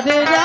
Da da da.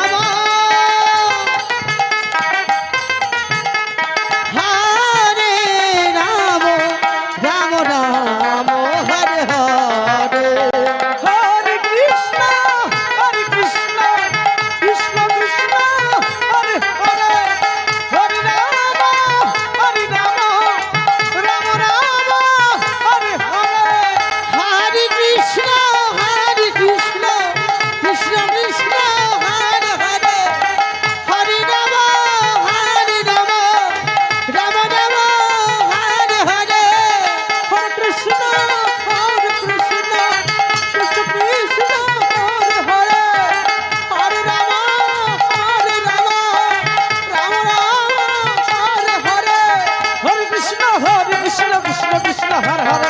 Har Har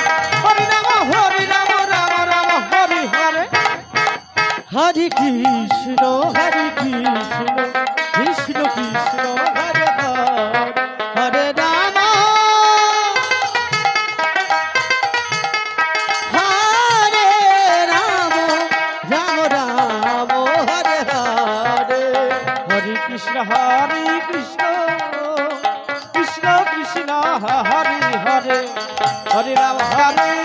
Hari. নাম হরি নাম, রাম রাম, হরি হরে। হরি কৃষ্ণ হরি কৃষ্ণ কৃষ্ণ কৃষ্ণ, হরে হরি রাম হরি